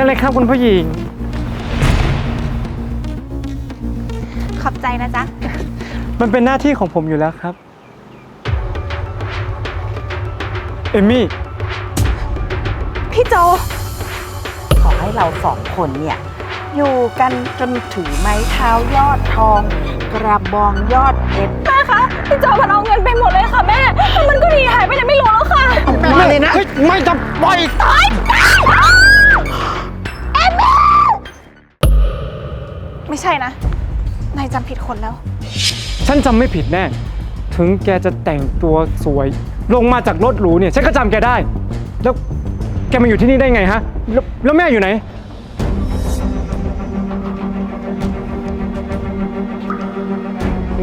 ช่เลยครับคุณผู้หญิง ขอบใจนะจ๊ะ มันเป็นหน้าที่ของผมอยู่แล้วครับ เอมมี่ พี่โจ ขอให้เราสองคนเนี่ย อยู่กันจนถือไม้เท้ายอดทอง กระบองยอดเพชรแม่คะพี่โจมันเอาเงินไปหมดเลยค่ะแม่แล้วมันก็หนีหายไปไหนไม่รู้แล้วค่ะ มาเลยนะเฮ้ยไม่จะปล่อยำผิดคนแล้ว ฉันจำไม่ผิดแน่ ถึงแกจะแต่งตัวสวย ลงมาจากรถหรูเนี่ย ฉันก็จำแกได้ แล้วแกมาอยู่ที่นี่ได้ไงฮะ แล้วแล้วแม่อยู่ไหน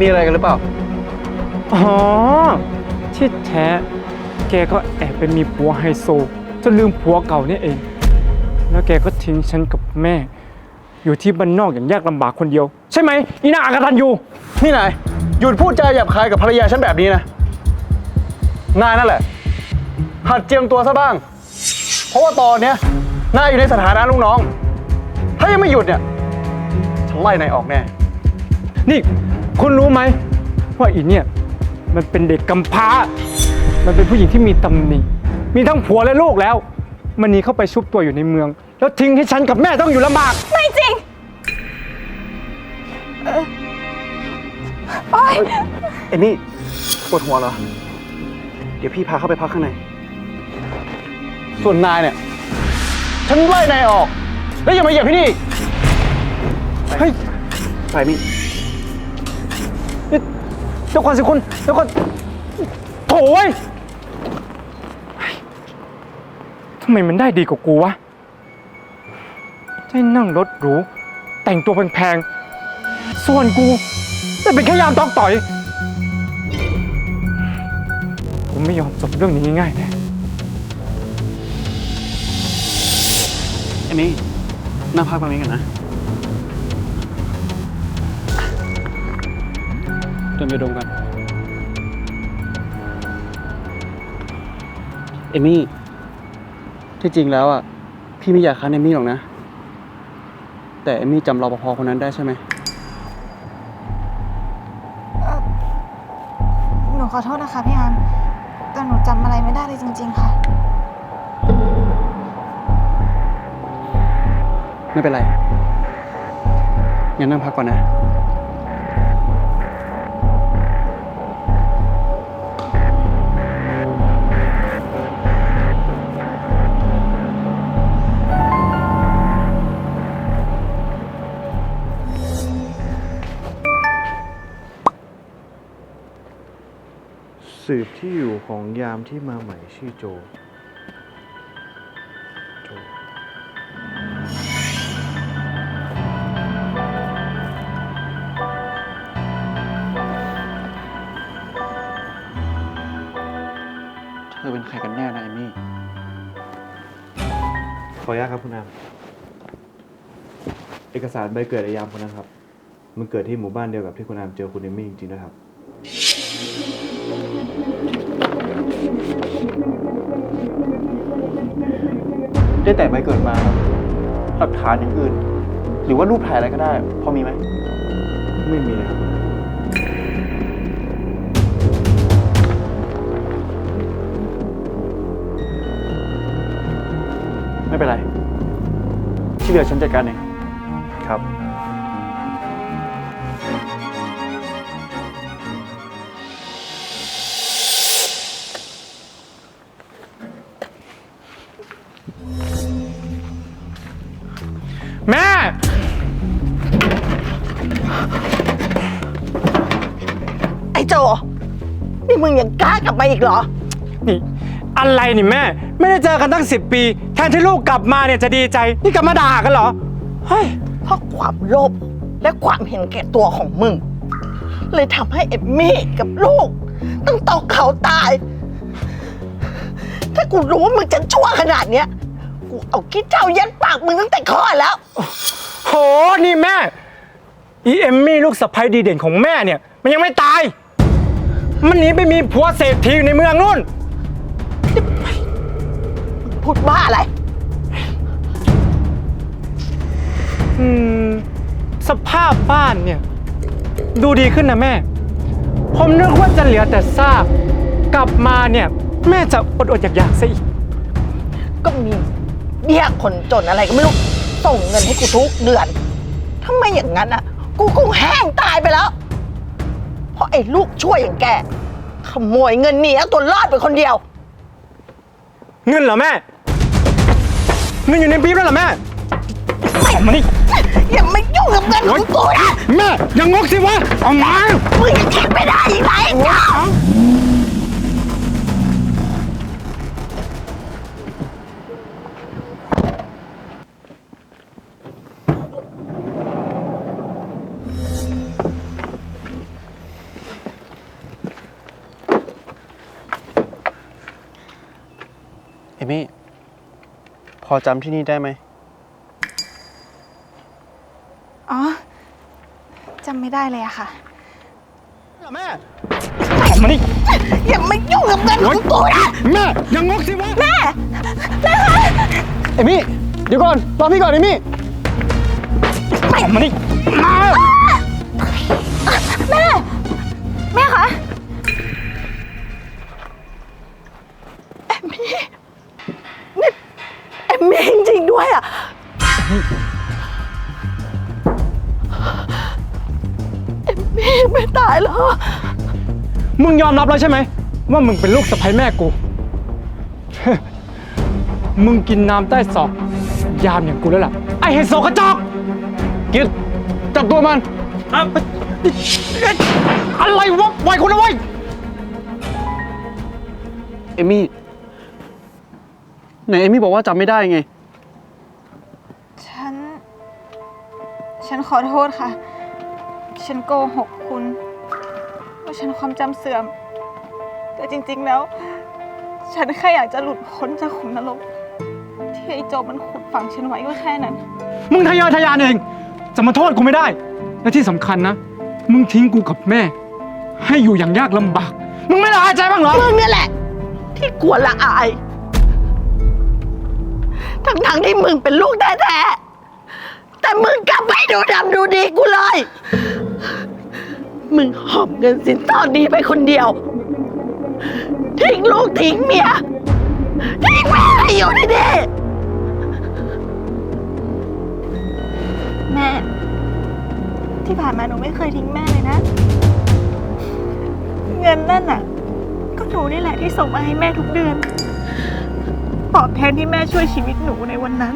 มีอะไรกันหรือเปล่า อ๋อ ที่แท้ แกก็แอบไปมีผัวไฮโซจนลืมผัวเก่านี่เอง แล้วแกก็ทิ้งฉันกับแม่ อยู่ที่บ้านนอกอย่างยากลำบากคนเดียวใช่ไหมอีนาอากตันยูนี่นายหยุดพูดจาหยาบคายกับภรรยาฉันแบบนี้นะ นายนั่นแหละ หัดเจียมตัวซะบ้าง เพราะว่าตอนเนี้ยนายอยู่ในสถานะลูกน้อง ถ้ายังไม่หยุดเนี่ยฉันไล่นายออกแน่ นี่คุณรู้ไหมว่าอีเนี่ยมันเป็นเด็กกำพร้า มันเป็นผู้หญิงที่มีตำหนิมีทั้งผัวและลูกแล้ว มันหนีเข้าไปชุบตัวอยู่ในเมือง แล้วทิ้งให้ฉันกับแม่ต้องอยู่ลำบาก ไม่จริง เอมี่ปวดหัวเหรอ เดี๋ยวพี่พาเข้าไปพักข้างใน ส่วนนายเนี่ย ฉันไล่นายออก แล้วอย่ามาเหยียบที่นี่อีกเฮ้ย ไปมี่นี่เดี๋ยวก่อนสิคุณเดี๋ยวก่อนโถ่เว้ยเฮ้ยทำไมมันได้ดีกว่ากูวะ ได้นั่งรถหรู แต่งตัวแพงๆ ส่วนกู ได้เป็นแค่ยามตอกต่อย ผมไม่ยอมจบเรื่องนี้ง่ายๆแน่เอมี่นั่งพักตรงนี้กันนะเดินไปดมกัน เอมี่ ที่จริงแล้วอะ พี่ไม่อยากค้านเอมี่หรอกนะ แต่เอมี่จำรปภคนนั้นได้ใช่ไหม นูขอโทษนะคะพี่อาร์มแต่หนูจำอะไรไม่ได้เลยจริง ๆ ค่ะ ไม่เป็นไร งั้นนั่งพักก่อนนะ สืบที่อยู่ของยามที่มาใหม่ชื่อโจ โจ เธอเป็นใครกันแน่นะเอมี่ ขออนุญาตครับคุณอามเอกสารใบเกิดไอยามคนนั้นครับ มันเกิดที่หมู่บ้านเดียวกับที่คุณอามเจอคุณเอมี่จริงๆนะครับ ได้แต่ใบเกิดมาครับหลักฐานอย่างอื่น หรือว่ารูปถ่ายอะไรก็ได้ พอมีไหม ไม่มีเลยครับ ไม่เป็นไร ที่เหลือฉันจัดการเองครับ แม่ ไอ้โจ นี่มึงยังกล้ากลับมาอีกเหรอ นี่อะไรนี่แม่ ไม่ได้เจอกันตั้งสิบปี แทนที่ลูกกลับมาเนี่ยจะดีใจ นี่กลับมาด่ากันเหรอ เฮ้ย เพราะความโลภและความเห็นแก่ตัวของมึง เลยทำให้เอมมี่กับลูก ต้องตกเขาตาย ถ้ากูรู้ว่ามึงจะชั่วขนาดเนี้ย กูเอาคิดเจ้ายัดปากมึงตั้งแต่ข้อดแล้ว โห นี่แม่ อีเอมมี่ลูกสะใภ้ดีเด่นของแม่เนี่ย มันยังไม่ตาย มันหนีไปมีผัวเศรษฐีอยู่ในเมืองนู่น พูดบ้าอะไร อืม สภาพบ้านเนี่ย ดูดีขึ้นนะแม่ ผมนึกว่าจะเหลือแต่ซาก กลับมาเนี่ย แม่จะอดอดๆอยากๆซะอีก ก็มีเบี้ยคนจนอะไรก็ไม่รู้ส่งเงินให้กูทุกเดือนถ้าไม่อย่างนั้นอะ กูคงแห้งตายไปแล้ว เพราะไอ้ลูกช่วยอย่างแกขโมยเงินหนีเอาตัวรอดไปคนเดียว เงินเหรอแม่ เงินอยู่ในปี๊บแล้วเหรอแม่เอามานี่อย่ามายุ่งกับเงินของกูนะแม่อย่างงกสิวะ เอามา มึงจะทิ้งไม่ได้อีกไหม เอมี่ พอจำที่นี่ได้ไหม อ๋อจำไม่ได้เลยอะค่ะ แม่เอามานี่ อย่ามายุ่งกับเงินของกูนะแม่อย่างงกสิวะ แม่ เอมี่ เดี๋ยวก่อน รอพี่ก่อนเอมี่เอามานี่ มา มึงยอมรับแล้วใช่ไหม ว่ามึงเป็นลูกสะใภ้แม่กู มึงกินน้ำใต้ศอก ยามอย่างกูแล้วล่ะ ไอเห็ดโสกระจอกกิดจับตัวมันอะอะไรวะปล่อยกูนะเว้ยเอมี่ไหนเอมี่บอกว่าจำไม่ได้ไง ฉัน ฉันขอโทษค่ะ ฉันโกหกคุณว่า ฉันความจำเสื่อม แต่จริง ๆ แล้ว ฉันแค่อยากจะหลุดพ้นจากขุมนรก ที่ไอ้โจมันขุดฝังฉันไว้ก็แค่นั้น มึงทะเยอทะยานเอง จะมาโทษกูไม่ได้ และที่สำคัญนะ มึงทิ้งกูกับแม่ ให้อยู่อย่างยากลำบาก มึงไม่ละอายใจบ้างเหรอ มึงนี่แหละ ที่กลัวละอาย ทั้งๆที่มึงเป็นลูกแท้ๆแต่มึงกลับไม่ดูดำดูดีกูเลย มึงหอบเงินสินสอดดีไปคนเดียว ทิ้งลูกทิ้งเมีย ทิ้งแม่ให้อยู่ที่นี่แม่ ที่ผ่านมาหนูไม่เคยทิ้งแม่เลยนะ เงินนั่นน่ะ ก็หนูนี่แหละที่ส่งมาให้แม่ทุกเดือน ตอบแทนที่แม่ช่วยชีวิตหนูในวันนั้น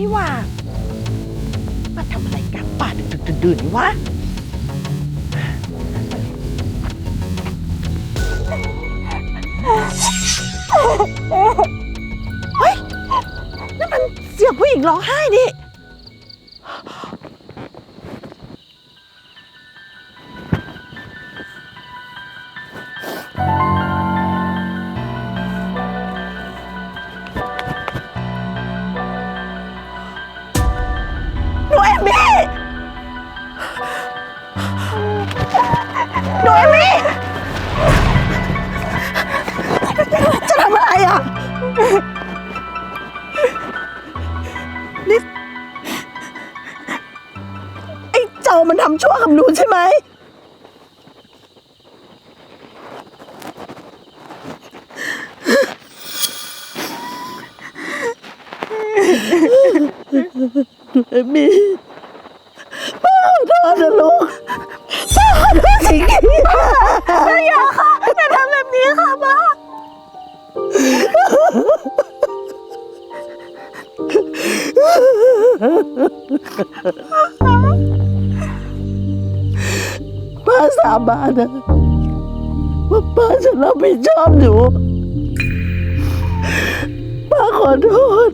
นี่หว่า มาทำอะไรกลางป่าดึกๆดื่นๆนี่วะ เฮ้ยนั่นมันเสียงผู้หญิงร้องไห้นี่ มมี่อโทษนะลูกป้าขอโทษจริงๆป้าอย่าค่ะอย่าทำแบบนี้ค่ะป้าป้าสาบานนะว่าป้าจะรับผิดชอบหนูป้าขอโทษ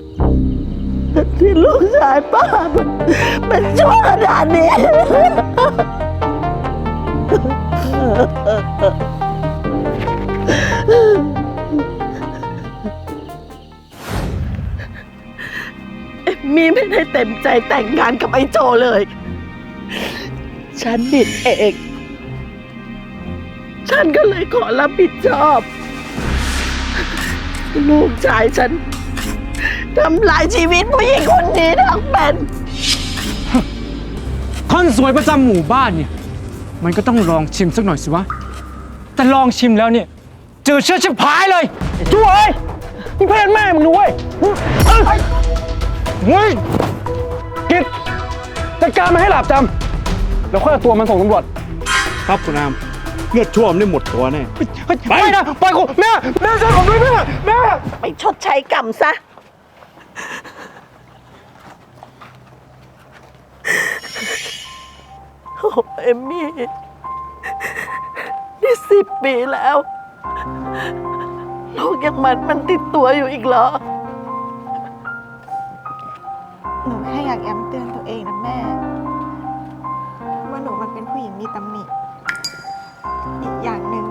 ที่ลูกชายป้าเป็นชั่วขนาดนี้มีไม่ได้เต็มใจแต่งงานกับไอ้โจเลย ฉันผิดเอง ฉันก็เลยขอรับผิดชอบ ลูกชายฉัน ทำลายชีวิตผู้หญิงคนนี้ทั้งเป็นคนสวยประจำหมู่บ้านเนี่ย มันก็ต้องลองชิมสักหน่อยสิวะ แต่ลองชิมแล้วเนี่ย เจอเชื้อชิบหายเลยช่วยนี่เพื่อนแม่มึงด้วยเฮ้ยเฮ้ยกิดจัดการมาให้หลับจำแล้วค่อยเอาตัวมันส่งตำรวจ ครับคุณอามเลือดท่วมได้หมดตัวแน่ เฮ้ยไม่นะปล่อยกูแม่ แม่ช่วยผมด้วยแม่แม่ ไปชดใช้กรรมซะ โอ้ เอมมี่ นี่สิบปีแล้วลูกยังมันมันติดตัวอยู่อีกเหรอ หนูแค่อยากย้ำเตือนตัวเองนะแม่ ว่าหนูมันเป็นผู้หญิงมีตำหนิ อีกอย่างหนึ่ง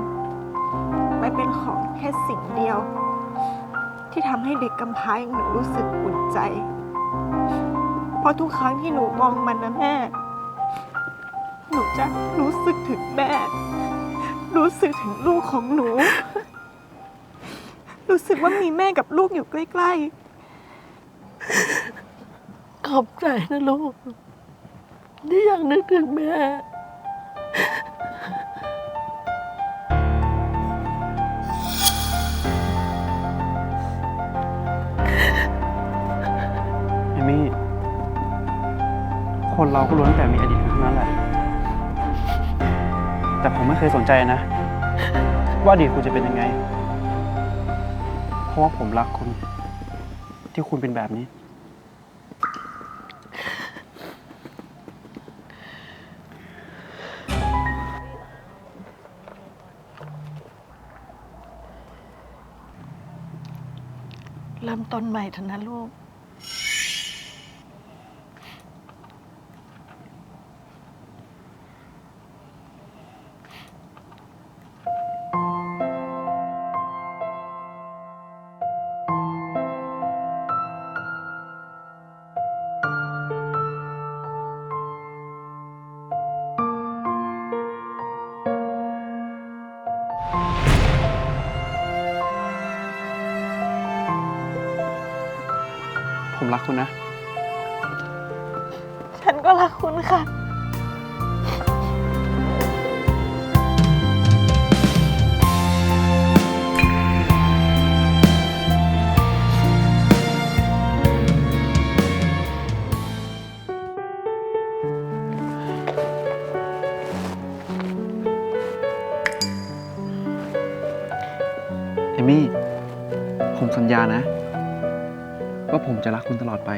มันเป็นของแค่สิ่งเดียว ที่ทำให้เด็กกำพร้าอย่างหนูรู้สึกอุ่นใจ เพราะทุกครั้งที่หนูมองมันนะแม่ หนูจะรู้สึกถึงแม่ รู้สึกถึงลูกของหนู รู้สึกว่ามีแม่กับลูกอยู่ใกล้ๆ ขอบใจนะลูก ที่ยังนึกถึงแม่เอมี่ คนเราก็ล้วนแต่มีอดีตทั้งนั้นแหละแต่ ผมไม่เคยสนใจนะ ว่าอดีตคุณจะเป็นยังไง เพราะว่าผมรักคุณ ที่คุณเป็นแบบนี้ เริ่มต้นใหม่เถอะนะลูก ผมรักคุณนะ ฉันก็รักคุณค่ะ เอมี่ ผมสัญญานะ ว่าผมจะรักคุณตลอดไป